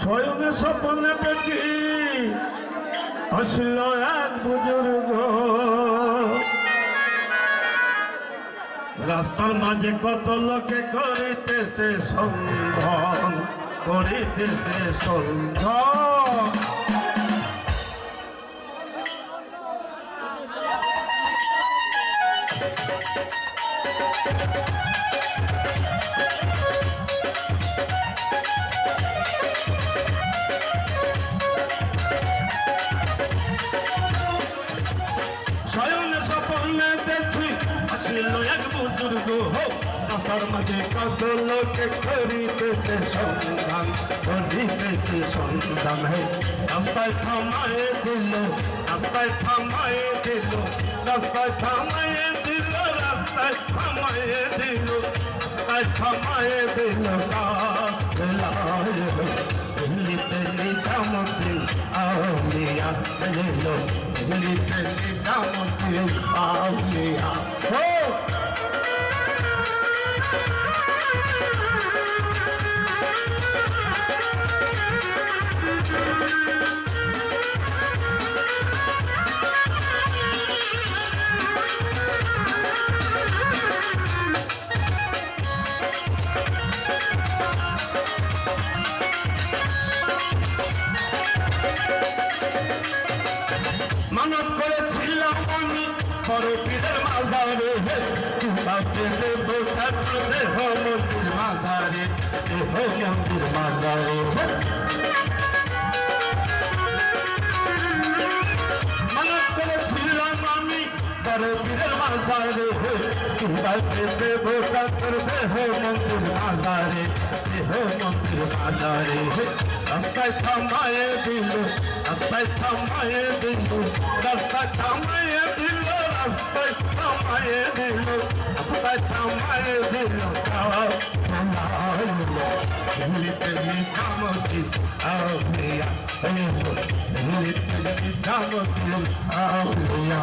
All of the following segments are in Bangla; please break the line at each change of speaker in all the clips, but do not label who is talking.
স্বয়ং স্বপ্নে দেখি আসল এক বুজুর্গ। রাস্তার মাঝে কত লোকে করিতেছে সন্ধান করিতেছে সন্ধান রাস্তার মাঝে কত লোকে করিতেছে সন্ধান করিতেছে সন্ধান। হে, রাস্তায় থামায়ে দিল, রাস্তায় থামায়ে দিল, রাস্তায় থামায়ে দিল। থামায়ে দিল থামায়ে দিল দিল্লিতে নিজামুদ্দিন আউলিয়া দিল দিল্লিতে নিজামুদ্দিন আউলিয়া ও মানত করেছিলাম আমি। বড় পীরের মাঝারে দেব ঠাকুর মন্দির মাঝারে দেহ মন্দির মাঝারে বড় পীরের মাঝারে তাকে দেব ঠাকুর দেহ মন্দির মাঝারে দেহ মন্দির মাঝারে রাস্তায় থামায়ে দিল, রাস্তায় থামায়ে দিল, রাস্তায় থামায়ে দিল, রাস্তায় থামায়ে দিল, রাস্তায় থামায়ে দিল। দিল্লিতে নিজামতি আউলিয়া।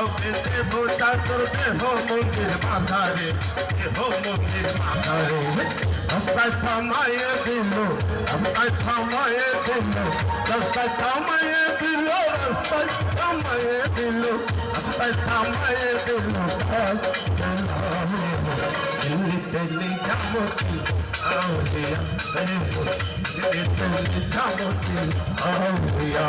কীভাবে দেব ঠাকুর দেহ মন্দির মাঝারে দেহ মন্দির মাঝারে রাস্তায় থামায়ে দিল রাস্তায় থামায়ে দিল রাস্তায় থামায়ে দিল রাস্তায় থামায়ে দিল রাস্তায় থামায়ে দিল দিল্লিতে নিজামতি আউলিয়া দিল্লিতে নিজামতি আউলিয়া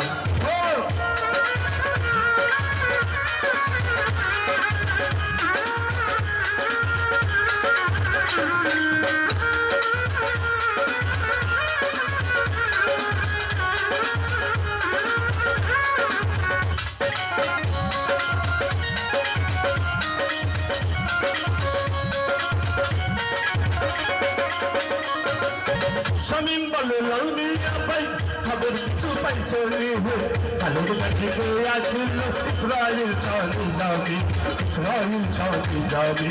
ও শামিম বলে লাউনিয়া ভাই খবর কিছু পাইছে নিহে কালুর কাছে গিয়েছিল ইসরায়েল চলে যাবে ইসরায়েল চলে যাবে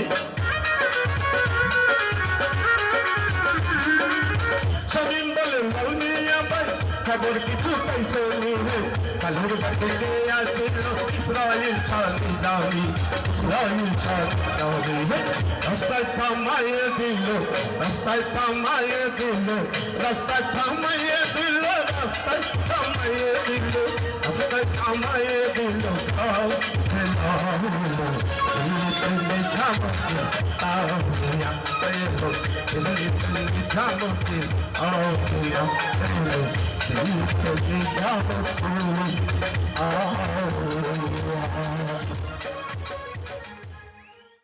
শামিম বলে লাউনিয়া ভাই খবর কিছু পাইছে নিহে কালুর কাছে গিয়েছিল ইসরায়েল চলে যাবে ইসরায়েল চলে যাবে রাস্তায় থামাইয়ে দিল, রাস্তায় থামাইয়ে দিল, রাস্তায় থামাইয়ে দিল, রাস্তায় থামাইয়ে দিল, রাস্তায় থামাইয়ে দিল খাও খেলাও তুমি శ్రీ